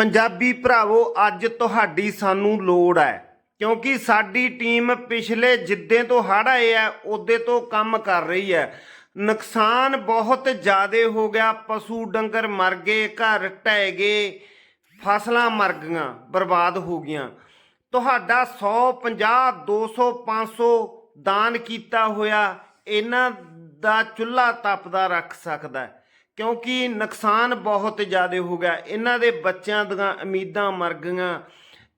ਪੰਜਾਬੀ ਭਰਾਵੋ, ਅੱਜ ਤੁਹਾਡੀ ਸਾਨੂੰ ਲੋੜ ਹੈ। ਕਿਉਂਕਿ ਸਾਡੀ ਟੀਮ ਪਿਛਲੇ ਜਿੱਦੇ ਤੋਂ ਹੜ੍ਹ ਆਏ ਆ ਉਹਦੇ ਤੋਂ ਕੰਮ ਕਰ ਰਹੀ ਹੈ। ਨੁਕਸਾਨ ਬਹੁਤ ਜ਼ਿਆਦਾ ਹੋ ਗਿਆ। ਪਸ਼ੂ ਡੰਗਰ ਮਰ ਗਏ, ਘਰ ਢਹਿ ਗਏ, ਫਸਲਾਂ ਮਰ ਗਈਆਂ, ਬਰਬਾਦ ਹੋ ਗਈਆਂ। ਤੁਹਾਡਾ 150 200 500 ਦਾਨ ਕੀਤਾ ਹੋਇਆ, ਇਹਨਾਂ ਦਾ ਚੁੱਲ੍ਹਾ ਤਪਦਾ ਰੱਖ ਸਕਦਾ ਹੈ। ਕਿਉਂਕਿ ਨੁਕਸਾਨ ਬਹੁਤ ਜ਼ਿਆਦਾ ਹੋ ਗਿਆ। ਇਹਨਾਂ ਦੇ ਬੱਚਿਆਂ ਦੀਆਂ ਉਮੀਦਾਂ ਮਰ ਗਈਆਂ।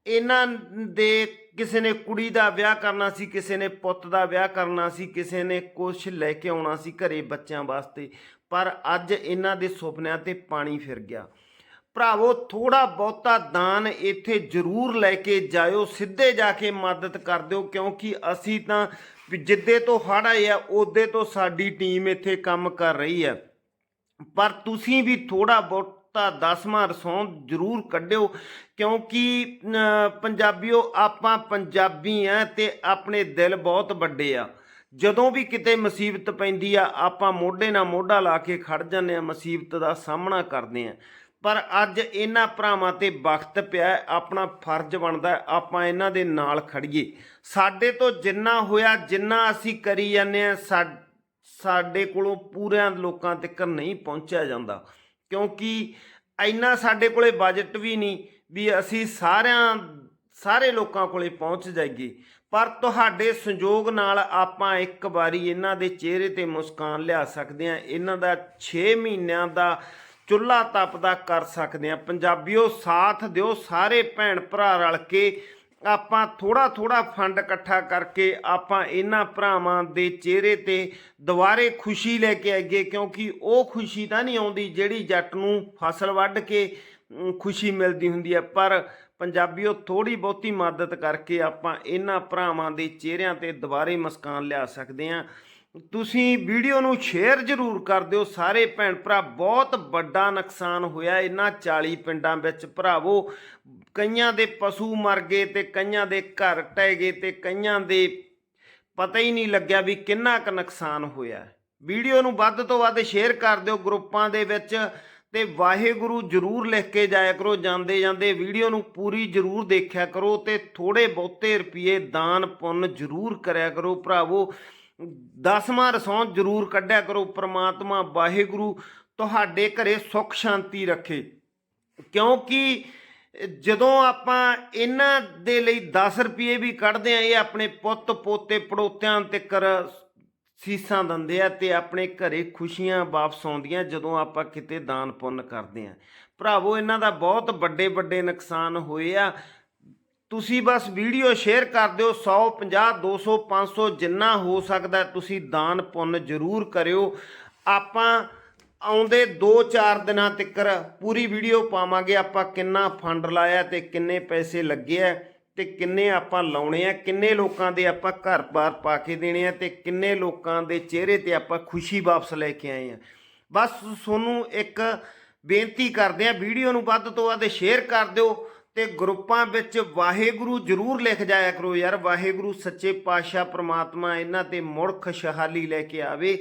ਇਹਨਾਂ ਦੇ ਕਿਸੇ ਨੇ ਕੁੜੀ ਦਾ ਵਿਆਹ ਕਰਨਾ ਸੀ, ਕਿਸੇ ਨੇ ਪੁੱਤ ਦਾ ਵਿਆਹ ਕਰਨਾ ਸੀ, ਕਿਸੇ ਨੇ ਕੁਝ ਲੈ ਕੇ ਆਉਣਾ ਸੀ ਘਰੇ ਬੱਚਿਆਂ ਵਾਸਤੇ। ਪਰ ਅੱਜ ਇਹਨਾਂ ਦੇ ਸੁਪਨਿਆਂ ਤੇ ਪਾਣੀ ਫਿਰ ਗਿਆ। ਭਰਾਵੋ ਥੋੜਾ ਬਹੁਤਾ ਦਾਨ ਇੱਥੇ ਜ਼ਰੂਰ ਲੈ ਕੇ ਜਾਇਓ। ਸਿੱਧੇ ਜਾ ਕੇ ਮਦਦ ਕਰ ਦਿਓ, ਕਿਉਂਕਿ ਅਸੀਂ ਤਾਂ ਵੀ ਜਿੱਦੇ ਤੋਂ ਹੜ੍ਹ ਆਏ ਆ, ਉਹਦੇ ਤੋਂ ਸਾਡੀ ਟੀਮ ਇੱਥੇ ਕੰਮ ਕਰ ਰਹੀ ਹੈ। ਪਰ ਤੁਸੀਂ ਵੀ ਥੋੜਾ ਬਹੁਤਾ ਦਸਵਾਂ ਰਸੋਂ ਜ਼ਰੂਰ ਕੱਢਿਓ, ਕਿਉਂਕਿ ਪੰਜਾਬੀਓ, ਆਪਾਂ ਪੰਜਾਬੀ ਆ ਤੇ ਆਪਣੇ ਦਿਲ ਬਹੁਤ ਵੱਡੇ ਆ। ਜਦੋਂ ਵੀ ਕਿਤੇ ਮੁਸੀਬਤ ਪੈਂਦੀ ਆ, ਆਪਾਂ ਮੋਢੇ ਨਾਲ ਮੋਢਾ ਲਾ ਕੇ ਖੜ ਜਾਂਦੇ ਆ, ਮੁਸੀਬਤ ਦਾ ਸਾਹਮਣਾ ਕਰਦੇ ਆ। ਪਰ ਅੱਜ ਇਹਨਾਂ ਭਰਾਵਾਂ ਤੇ ਵਕਤ ਪਿਆ, ਆਪਣਾ ਫਰਜ਼ ਬਣਦਾ, ਆਪਾਂ ਇਹਨਾਂ ਦੇ ਨਾਲ ਖੜੀਏ। ਸਾਡੇ ਤੋਂ ਜਿੰਨਾ ਹੋਇਆ, ਜਿੰਨਾ ਅਸੀਂ ਕਰੀ ਜਾਂਦੇ ਆ ਸਾਡੇ ਕੋਲੋਂ ਪੂਰਿਆਂ ਲੋਕਾਂ ਤੱਕ ਨਹੀਂ ਪਹੁੰਚਿਆ ਜਾਂਦਾ। ਕਿਉਂਕਿ ਇੰਨਾ ਸਾਡੇ ਕੋਲੇ ਬਜਟ ਵੀ ਨਹੀਂ ਵੀ ਅਸੀਂ ਸਾਰਿਆਂ, ਸਾਰੇ ਲੋਕਾਂ ਕੋਲੇ ਪਹੁੰਚ ਜਾਈਏ। ਪਰ ਤੁਹਾਡੇ ਸੰਯੋਗ ਨਾਲ ਆਪਾਂ ਇੱਕ ਵਾਰੀ ਇਹਨਾਂ ਦੇ ਚਿਹਰੇ ਤੇ ਮੁਸਕਾਨ ਲਿਆ ਸਕਦੇ ਹਾਂ। ਇਹਨਾਂ ਦਾ 6 ਮਹੀਨਿਆਂ ਦਾ ਚੁੱਲ੍ਹਾ ਤਪਦਾ ਕਰ ਸਕਦੇ ਹਾਂ। ਪੰਜਾਬੀਓ ਸਾਥ ਦਿਓ, ਸਾਰੇ ਭੈਣ ਭਰਾ ਰਲ ਕੇ ਆਪਾਂ ਥੋੜਾ ਥੋੜਾ ਫੰਡ ਇਕੱਠਾ ਕਰਕੇ ਆਪਾਂ ਇਹਨਾਂ ਭਰਾਵਾਂ ਦੇ ਚਿਹਰੇ ਤੇ ਦੁਬਾਰੇ ਖੁਸ਼ੀ ਲੈ ਕੇ ਆਈਏ, ਕਿਉਂਕਿ ਉਹ ਖੁਸ਼ੀ ਤਾਂ ਨਹੀਂ ਆਉਂਦੀ ਜਿਹੜੀ ਜੱਟ ਨੂੰ ਫਸਲ ਵੱਢ ਕੇ ਖੁਸ਼ੀ ਮਿਲਦੀ ਹੁੰਦੀ ਹੈ। ਪਰ ਪੰਜਾਬੀਓ ਥੋੜੀ ਬਹੁਤੀ ਮਦਦ ਕਰਕੇ ਆਪਾਂ ਇਹਨਾਂ ਭਰਾਵਾਂ ਦੇ ਚਿਹਰਿਆਂ ਤੇ ਦੁਬਾਰੇ ਮੁਸਕਾਨ ਲਿਆ ਸਕਦੇ ਹਾਂ। ਤੁਸੀਂ ਵੀਡੀਓ ਨੂੰ ਸ਼ੇਅਰ ਜ਼ਰੂਰ ਕਰ ਦਿਓ। ਸਾਰੇ ਭੈਣ ਭਰਾ, ਬਹੁਤ ਵੱਡਾ ਨੁਕਸਾਨ ਹੋਇਆ ਇਹਨਾਂ 40 ਪਿੰਡਾਂ ਵਿੱਚ। ਭਰਾਵੋ ਕਈਆਂ ਦੇ ਪਸ਼ੂ ਮਰ ਗਏ ਤੇ ਕਈਆਂ ਦੇ ਘਰ ਟਹਿ ਗਏ ਤੇ ਕਈਆਂ ਦੇ ਪਤਾ ਹੀ ਨਹੀਂ ਲੱਗਿਆ ਵੀ ਕਿੰਨਾ ਕੁ ਨੁਕਸਾਨ ਹੋਇਆ ਵੀਡੀਓ ਨੂੰ ਵੱਧ ਤੋਂ ਵੱਧ ਸ਼ੇਅਰ ਕਰ ਦਿਓ ਗਰੁੱਪਾਂ ਦੇ ਵਿੱਚ ਤੇ ਵਾਹਿਗੁਰੂ ਜਰੂਰ ਲਿਖ ਕੇ ਜਾਇਆ ਕਰੋ। ਜਾਂਦੇ ਜਾਂਦੇ ਵੀਡੀਓ ਨੂੰ ਪੂਰੀ ਜਰੂਰ ਦੇਖਿਆ ਕਰੋ ਤੇ ਥੋੜੇ ਬਹੁਤੇ ਰੁਪਏ ਦਾਨ ਪੁੰਨ ਜਰੂਰ ਕਰਿਆ ਕਰੋ ਭਰਾਵੋ। ਦਸਵਾਂ ਰਸੋਂ ਜਰੂਰ ਕੱਢਿਆ ਕਰੋ। ਪ੍ਰਮਾਤਮਾ ਵਾਹਿਗੁਰੂ ਤੁਹਾਡੇ ਘਰੇ ਸੁੱਖ ਸ਼ਾਂਤੀ ਰੱਖੇ। ਕਿਉਂਕਿ ਜਦੋਂ ਆਪਾਂ ਇਹਨਾਂ ਦੇ ਲਈ 10 ਰੁਪਏ ਵੀ ਕੱਢਦੇ ਆ ਇਹ ਆਪਣੇ ਪੁੱਤ ਪੋਤੇ ਪੜੋਤਿਆਂ ਤੇ ਕਰ ਸੀਸਾਂ ਦਿੰਦੇ ਆ ਤੇ ਆਪਣੇ ਘਰੇ ਖੁਸ਼ੀਆਂ ਵਾਪਸ ਆਉਂਦੀਆਂ ਜਦੋਂ ਆਪਾਂ ਕਿਤੇ ਦਾਨ ਪੁੰਨ ਕਰਦੇ ਆ ਭਰਾਵੋ, ਇਹਨਾਂ ਦਾ ਬਹੁਤ ਵੱਡੇ ਵੱਡੇ ਨੁਕਸਾਨ ਹੋਏ ਆ। ਤੁਸੀਂ ਬਸ ਵੀਡੀਓ ਸ਼ੇਅਰ ਕਰ ਦਿਓ 100 50 200 500 ਜਿੰਨਾ ਹੋ ਸਕਦਾ ਤੁਸੀਂ ਦਾਨ ਪੁੰਨ ਜ਼ਰੂਰ ਕਰਿਓ। ਆਪਾਂ ਆਉਂਦੇ 2-4 ਦਿਨਾਂ ਤੱਕਰ ਪੂਰੀ ਵੀਡੀਓ ਪਾਵਾਂਗੇ ਆਪਾਂ ਕਿੰਨਾ ਫੰਡ ਲਾਇਆ ਤੇ ਕਿੰਨੇ ਪੈਸੇ ਲੱਗੇ ਆ ਤੇ ਕਿੰਨੇ ਆਪਾਂ ਲਾਉਣੇ ਆ, ਕਿੰਨੇ ਲੋਕਾਂ ਦੇ ਆਪਾਂ ਘਰ-ਬਾਰ ਪਾ ਕੇ ਦੇਣੇ ਆ ਤੇ ਕਿੰਨੇ ਲੋਕਾਂ ਦੇ ਚਿਹਰੇ ਤੇ ਆਪਾਂ ਖੁਸ਼ੀ ਵਾਪਸ ਲੈ ਕੇ ਆਏ ਆ। ਬਸ ਤੁਹਾਨੂੰ ਇੱਕ ਬੇਨਤੀ ਕਰਦੇ ਆ, ਵੀਡੀਓ ਨੂੰ ਵੱਧ ਤੋਂ ਵੱਧ ਸ਼ੇਅਰ ਕਰ ਦਿਓ ਤੇ ਗਰੁੱਪਾਂ ਵਿੱਚ ਵਾਹਿਗੁਰੂ ਜਰੂਰ ਲਿਖ ਜਾਇਆ ਕਰੋ ਯਾਰ, ਵਾਹਿਗੁਰੂ ਸੱਚੇ ਪਾਤਸ਼ਾਹ ਪ੍ਰਮਾਤਮਾ ਇਹਨਾਂ ਤੇ ਮੁੜ ਖੁਸ਼ਹਾਲੀ ਲੈ ਕੇ ਆਵੇ।